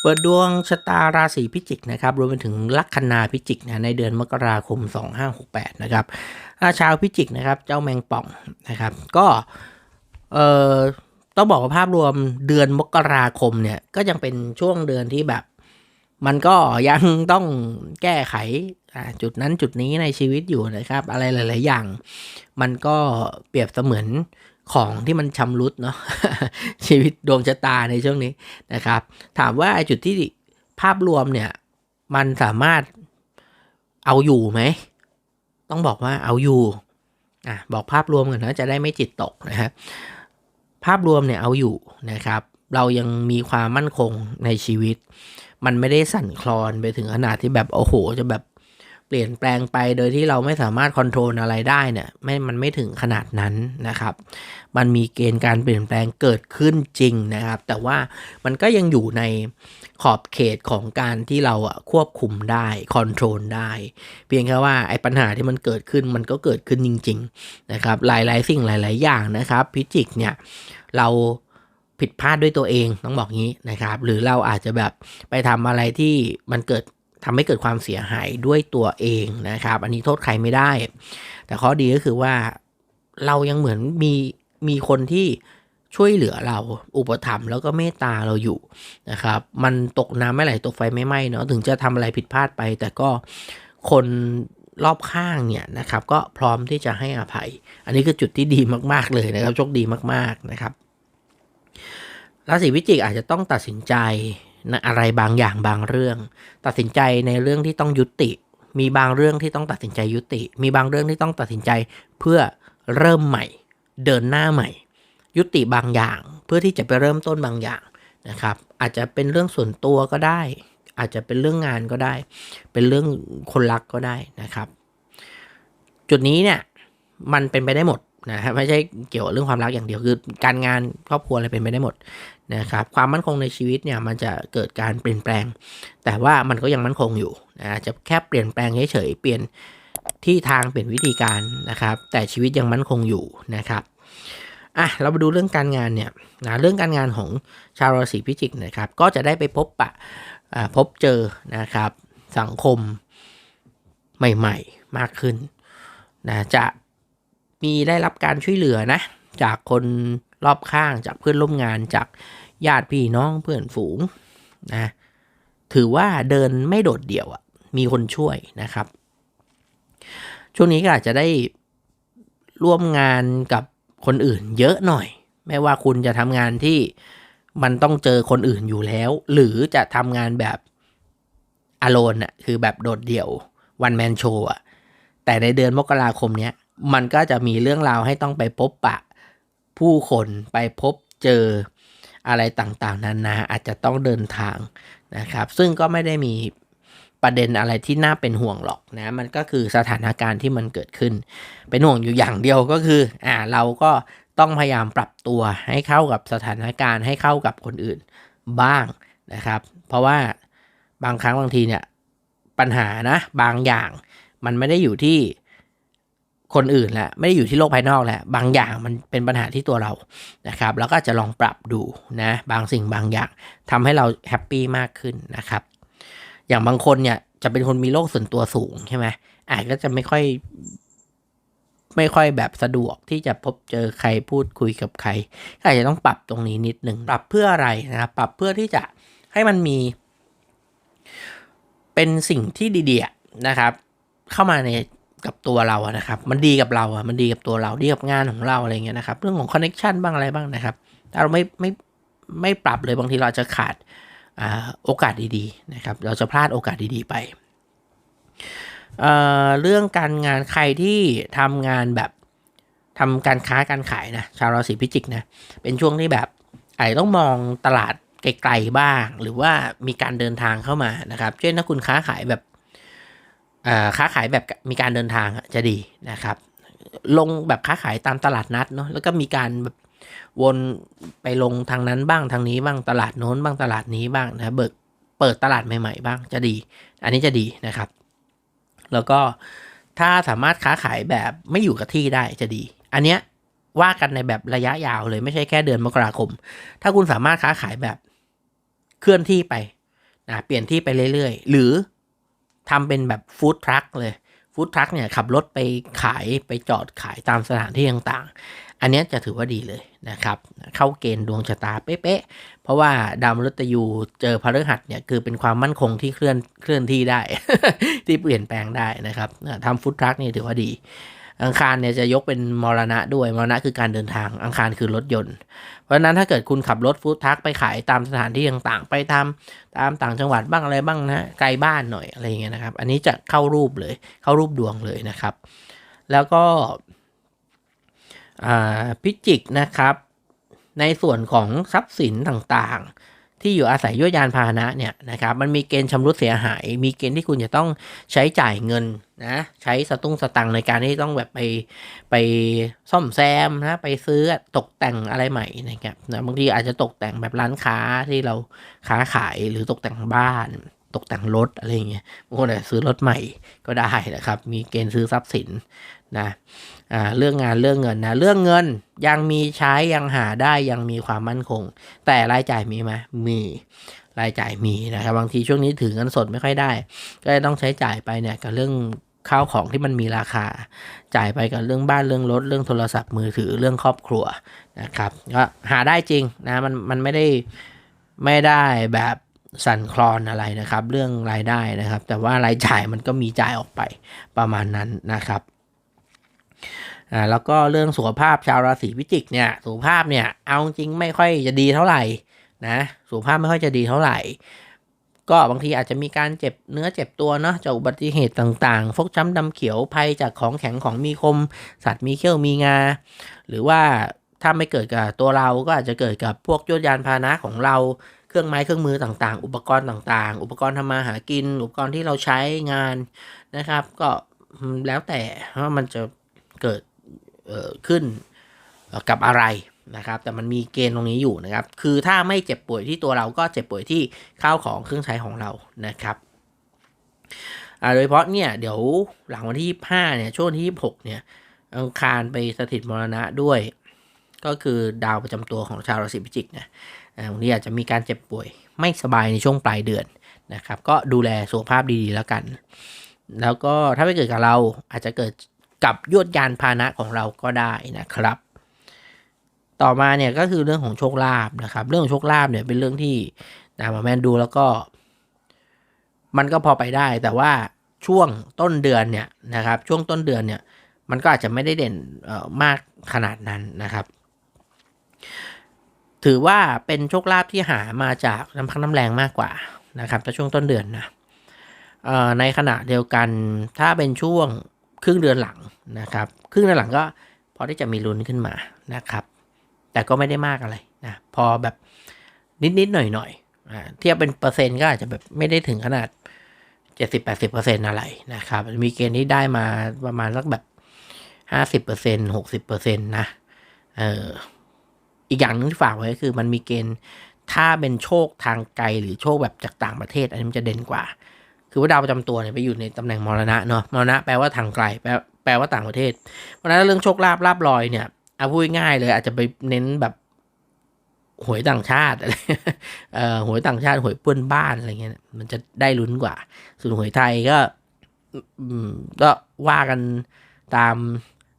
เปิดดวงชะตาราศีพิจิกนะครับรวมไปถึงลัคนาพิจิกนะในเดือนมกราคม 2568 นะครับอ่าชาวพิจิกนะครับ เจ้าแมงป่องนะครับ ก็เอ่อต้องบอกว่าภาพรวมเดือนมกราคมเนี่ยก็ยังเป็นช่วงเดือนที่แบบ มันก็ยังต้องแก้ไขจุดนั้นจุดนี้ในชีวิตอยู่นะครับ อะไรหลาย ๆ อย่าง มันก็เปรียบเสมือน ของที่มันชำรุดเนาะชีวิตดวงชะตาในช่วงนี้นะครับ ถามว่าไอจุดที่ภาพรวมเนี่ยมันสามารถเอาอยู่ไหม ต้องบอกว่าเอาอยู่อะบอกภาพรวมกันนะจะได้ไม่จิตตกนะครับภาพรวมเนี่ยเอาอยู่นะครับ เรายังมีความมั่นคงในชีวิต มันไม่ได้สั่นคลอนไปถึงขนาดที่แบบโอ้โห จะแบบ เปลี่ยนแปลงไปโดยที่เราไม่สามารถคอนโทรลอะไรได้เนี่ยไม่มันไม่ถึงขนาดนั้นนะครับ มันมีเกณฑ์การเปลี่ยนแปลงเกิดขึ้นจริงนะครับ แต่ว่ามันก็ยังอยู่ในขอบเขตของการที่เราควบคุมได้คอนโทรลได้ เพียงแค่ว่าไอ้ปัญหาที่มันเกิดขึ้นมันก็เกิดขึ้นจริง ๆ นะครับ หลายๆ สิ่งหลาย ๆ อย่างนะครับ พิจิกเนี่ยเราผิดพลาดด้วยตัวเองต้องบอกงี้นะครับ หรือเราอาจจะแบบไปทำอะไรที่มันเกิด ทำให้เกิดความเสียหายด้วยตัวเองนะครับ อันนี้โทษใครไม่ได้ แต่ข้อดีก็คือว่าเรายังเหมือนมีมีคนที่ช่วยเหลือเราอุปถัมภ์แล้วก็เมตตาเราอยู่นะครับ มันตกน้ำไม่ไหลตกไฟไม่ไหม้เนาะถึงจะทำอะไรผิดพลาดไป แต่ก็คนรอบข้างเนี่ยนะครับ ก็พร้อมที่จะให้อภัย อันนี้คือจุดที่ดีมาก ๆ เลยนะครับโชคดีมากๆนะครับราศีพิจิกอาจจะต้องตัดสินใจ นะอะไรบางอย่างบางเรื่อง ตัดสินใจในเรื่องที่ต้องยุติ มีบางเรื่องที่ต้องตัดสินใจยุติ มีบางเรื่องที่ต้องตัดสินใจเพื่อเริ่มใหม่ เดินหน้าใหม่ ยุติบางอย่าง เพื่อที่จะไปเริ่มต้นบางอย่างนะครับ อาจจะเป็นเรื่องส่วนตัวก็ได้ อาจจะเป็นเรื่องงานก็ได้ เป็นเรื่องคนรักก็ได้นะครับ จุดนี้เนี่ยมันเป็นไปได้หมดนะครับไม่ใช่เกี่ยวกับเรื่องความรักอย่างเดียวคือ การงานครอบครัวอะไรเป็นไปได้หมด นะครับความมั่นคงในชีวิตเนี่ยมันจะเกิดการเปลี่ยนแปลง แต่ว่ามันก็ยังมั่นคงอยู่นะจะแค่เปลี่ยนแปลงเฉยๆเปลี่ยนที่ทางเปลี่ยนวิธีการนะครับ แต่ชีวิตยังมั่นคงอยู่นะครับอะเรามาดูเรื่องการงานเนี่ยนะเรื่องการงานของชาวราศีพิจิกนะครับ ก็จะได้ไปพบปะพบเจอนะครับ สังคมใหม่ๆ มากขึ้นนะจะมีได้รับการช่วยเหลือนะจากคน รอบข้างจากเพื่อนร่วมงานจากญาติพี่น้องเพื่อนฝูงนะถือว่าเดินไม่โดดเดี่ยวอะ่ะมีคนช่วยนะครับ ช่วงนี้ก็อาจจะได้ร่วมงานกับคนอื่นเยอะหน่อย ไม่ว่าคุณจะทำงานที่มันต้องเจอคนอื่นอยู่แล้ว หรือจะทำงานแบบอโลนอะคือแบบโดดเดี่ยววันแมนโชอะแต่ในเดือนมกราคมเนี้ย มันก็จะมีเรื่องราวให้ต้องไปพบปะ ผู้คนไปพบเจออะไรต่างๆ นานาอาจจะต้องเดินทางนะครับ ซึ่งก็ไม่ได้มีประเด็นอะไรที่น่าเป็นห่วงหรอกนะ มันก็คือสถานการณ์ที่มันเกิดขึ้น เป็นห่วงอยู่อย่างเดียวก็คืออ่าเราก็ต้องพยายามปรับตัวให้เข้ากับสถานการณ์ให้เข้ากับคนอื่นบ้างนะครับ เพราะว่าบางครั้งบางทีเนี่ยปัญหานะบางอย่างมันไม่ได้อยู่ที่ คนอื่นแหละไม่ได้อยู่ที่โลกภายนอกแหละบางอย่างมันเป็นปัญหาที่ตัวเรานะครับแล้วก็จะลองปรับดูนะบางสิ่งบางอย่างทำให้เราแฮปปี้มากขึ้นนะครับ อย่างบางคนเนี่ยจะเป็นคนมีโลกส่วนตัวสูงใช่ไหมอาจก็จะไม่ค่อย ไม่ค่อยแบบสะดวกที่จะพบเจอใครพูดคุยกับใครก็อาจจะต้องปรับตรงนี้นิดหนึ่งปรับเพื่ออะไรนะครับปรับเพื่อที่จะให้มันมี เป็นสิ่งที่ดีๆนะครับ เข้ามาใน กับตัวเราอะนะครับ มันดีกับเราอะมันดีกับตัวเราดีกับงานของเราอะไรเงี้ยนะครับ เรื่องของคอนเน็ชันบ้างอะไรบ้างนะครับ ถ้าเราไม่ไม่ไม่ปรับเลยบางทีเราจะขาดอโอกาสดีๆนะครับ เราจะพลาดโอกาสดีๆไปเเรื่องการงานใครที่ทำงานแบบทำการค้าการขายนะชาวราศีพิจิกนะเป็นช่วงที่แบบอาจต้องมองตลาดไกลๆบ้าง หรือว่ามีการเดินทางเข้ามานะครับ เช่นถ้าคุณค้าขายแบบ ค้าขายแบบมีการเดินทางจะดีนะครับ ลงแบบค้าขายตามตลาดนัดเนาะแล้วก็มีการแบบวนไปลงทางนั้นบ้างทางนี้บ้างตลาดโน้นบ้างตลาดนี้บ้างนะเบิกเปิดตลาดใหม่ ๆ บ้างจะดี อันนี้จะดีนะครับ แล้วก็ถ้าสามารถค้าขายแบบไม่อยู่กับที่ได้จะดี อันเนี้ยว่ากันในแบบระยะยาวเลยไม่ใช่แค่เดือนมกราคม ถ้าคุณสามารถค้าขายแบบเคลื่อนที่ไปนะเปลี่ยนที่ไปเรื่อยๆ หรือ ทำเป็นแบบฟู้ดทรัคเลยฟู้ดทรัคเนี่ยขับรถไปขายไปจอดขายตามสถานที่ต่างๆ อันนี้จะถือว่าดีเลยนะครับ เข้าเกณฑ์ดวงชะตาเป๊ะๆ เพราะว่าดาวมฤตยูเจอพฤหัสเนี่ยคือเป็นความมั่นคงที่เคลื่อนเคลื่อนที่ได้ ที่เปลี่ยนแปลงได้นะครับทำฟู้ดทรัคนี่ถือว่าดี อังคารเนี่ยจะยกเป็นมรณะด้วยมรณะคือการเดินทาง อังคารคือรถยนต์ เพราะนั้นถ้าเกิดคุณขับรถฟู้ดทรัคไปขายตามสถานที่ต่างๆ ไปตามตามต่างจังหวัดบ้างอะไรบ้างนะไกลบ้านหน่อยอะไรอย่างเงี้ยนะครับ อันนี้จะเข้ารูปเลย เข้ารูปดวงเลยนะครับ แล้วก็พิจิกนะครับ ในส่วนของทรัพย์สินต่างๆ ที่อยู่อาศัยยวดยานพาหนะเนี่ยนะครับมันมีเกณฑ์ชำรุดเสียหาย มีเกณฑ์ที่คุณจะต้องใช้จ่ายเงินนะใช้สตุ้งสตังในการที่ต้องแบบไปไปซ่อมแซมนะไปซื้อตกแต่งอะไรใหม่นะครับนะบางทีอาจจะตกแต่งแบบร้านค้าที่เราค้าขายหรือตกแต่งบ้าน ตกแต่งรถอะไรเงี้ยบางคนอาจจะซื้อรถใหม่ก็ได้นะครับ มีเกณฑ์ซื้อทรัพย์สินนะอ่าเรื่องงานเรื่องเงินนะเรื่องเงินยังมีใช้ยังหาได้ยังมีความมั่นคง แต่รายจ่ายมีไหมมีรายจ่ายมีนะครับบางทีช่วงนี้ถือเงินสดไม่ค่อยได้ ก็ต้องใช้จ่ายไปเนี่ยกับเรื่องข้าวของที่มันมีราคา จ่ายไปกับเรื่องบ้านเรื่องรถเรื่องโทรศัพท์มือถือเรื่องครอบครัวนะครับก็หาได้จริงนะมันมันไม่ได้ไม่ได้แบบ สั่นคลอนอะไรนะครับ เรื่องรายได้นะครับ แต่ว่ารายจ่ายมันก็มีจ่ายออกไปประมาณนั้นนะครับอ่าแล้วก็เรื่องสุขภาพชาวราศีพิจิกเนี่ยสุขภาพเนี่ยเอาจริงไม่ค่อยจะดีเท่าไหร่นะสุขภาพไม่ค่อยจะดีเท่าไหร่ ก็บางทีอาจจะมีการเจ็บเนื้อเจ็บตัวเนาะจากอุบัติเหตุต่างๆ ฟกช้ำดำเขียวภัยจากของแข็งของมีคม สัตว์มีเขี้ยวมีงา หรือว่าถ้าไม่เกิดกับตัวเราก็อาจจะเกิดกับพวกยศยานพาหนะของเรา เครื่องไม้เครื่องมือต่างๆ อุปกรณ์ต่างๆ อุปกรณ์ทำมาหากิน อุปกรณ์ที่เราใช้งานนะครับ ก็แล้วแต่ว่ามันจะเกิดขึ้นกับอะไรนะครับ แต่มันมีเกณฑ์ตรงนี้อยู่นะครับ คือถ้าไม่เจ็บป่วยที่ตัวเราก็เจ็บป่วยที่ข้าวของเครื่องใช้ของเรานะครับโดยเฉพาะเนี่ยเดี๋ยวหลังวันที่ 25เนี่ยช่วงที่ 26เนี่ยอังคารไปสถิตมรณะด้วย ก็คือดาวประจำตัวของชาวราศีพิจิกนะวันนี้อาจจะมีการเจ็บป่วยไม่สบายในช่วงปลายเดือนนะครับ ก็ดูแลสุขภาพดีๆแล้วกัน แล้วก็ถ้าไม่เกิดกับเราอาจจะเกิดกับยวดยานพาหนะของเราก็ได้นะครับ ต่อมาเนี่ยก็คือเรื่องของโชคลาภนะครับ เรื่องของโชคลาภเนี่ยเป็นเรื่องที่นามาแมนดูแล้วก็ มันก็พอไปได้ แต่ว่าช่วงต้นเดือนเนี่ยนะครับ ช่วงต้นเดือนเนี่ย มันก็อาจจะไม่ได้เด่นมากขนาดนั้นนะครับ ถือว่าเป็นโชคลาภที่หามาจากน้ำพักน้ำแรงมากกว่านะครับแต่ช่วงต้นเดือนนะในขณะเดียวกันถ้าเป็นช่วงครึ่งเดือนหลังนะครับ ครึ่งเดือนหลังก็พอที่จะมีลุ้นขึ้นมานะครับ แต่ก็ไม่ได้มากอะไรนะพอแบบนิดๆหน่อยๆเทียบเป็นเปอร์เซ็นต์ก็อาจจะแบบไม่ได้ถึงขนาดเจ็ดสิบแปดสิบเปอร์เซ็นต์อะไรนะครับ มีเกณฑ์ที่ได้มาประมาณสักแบบห้าสิบเปอร์เซ็นหกสิบเปอร์เซ็นต์นะเออ อีกอย่างนึงที่ฝากไว้คือมันมีเกณฑ์ถ้าเป็นโชคทางไกลหรือโชคแบบจากต่างประเทศ อันนี้มันจะเด่นกว่า คือว่าดาวประจำตัวเนี่ยไปอยู่ในตำแหน่งมรณะเนาะมรณะแปลว่าทางไกลแปลแปลว่าต่างประเทศเพราะนั้นเรื่องโชคลาภลาบลอยเนี่ยเอาพูดง่ายเลยอาจจะไปเน้นแบบหวยต่างชาติอะไรเอ่อหวยต่างชาติหวยเพื่อนบ้านอะไรเงี้ยมันจะได้ลุ้นกว่า ส่วนหวยไทยก็ก็ว่ากันตาม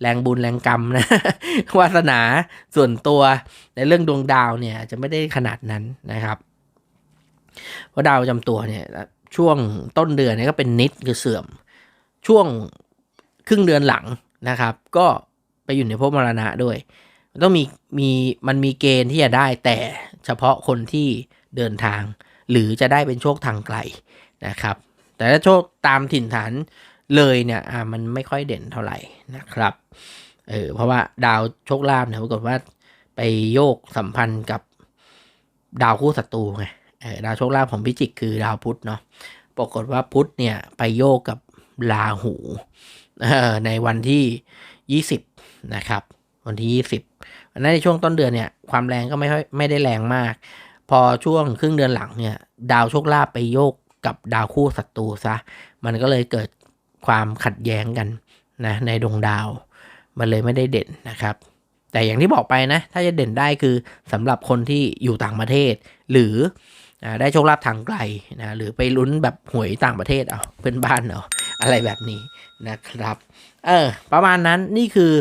แรงบุญแรงกรรมนะวาสนาส่วนตัวในเรื่องดวงดาวเนี่ยจะไม่ได้ขนาดนั้นนะครับเพราะดาวประจำตัวเนี่ยช่วงต้นเดือนนี่ก็เป็นนิดคือเสื่อม ช่วงครึ่งเดือนหลังนะครับ ก็ไปอยู่ในภพมรณะด้วยต้องมีมีมันมีเกณฑ์ที่จะได้แต่เฉพาะคนที่เดินทาง หรือจะได้เป็นโชคทางไกลนะครับ แต่ถ้าโชคตามถิ่นฐาน เลยเนี่ยอ่ามันไม่ค่อยเด่นเท่าไหร่นะครับเออเพราะว่าดาวโชคลาภเนี่ยปรากฏว่าไปโยกสัมพันธ์กับดาวคู่ศัตรูไงดาวโชคลาภของพิจิกคือดาวพุธเนาะปรากฏว่าพุธเนี่ยไปโยกกับลาหูในวันที่ 20 นะครับ วันที่ 20อันนั้นในช่วงต้นเดือนเนี่ยความแรงก็ไม่ค่อยไม่ได้แรงมาก พอช่วงครึ่งเดือนหลังเนี่ย ดาวโชคลาภไปโยกกับดาวคู่ศัตรูซะ มันก็เลยเกิด ความขัดแย้งกันนะในดวงดาว มันเลยไม่ได้เด่นนะครับ แต่อย่างที่บอกไปนะ ถ้าจะเด่นได้คือสำหรับคนที่อยู่ต่างประเทศ หรือได้โชคลาภทางไกลนะหรือไปลุ้นแบบหวยต่างประเทศเอาเพื่อนบ้านเอาอะไรแบบนี้นะครับ เออ ประมาณนั้นนี่คือ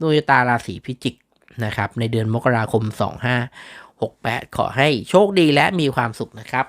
ดวงตาราศีพิจิกนะครับ ในเดือนมกราคม 2568 ขอให้โชคดีและมีความสุขนะครับ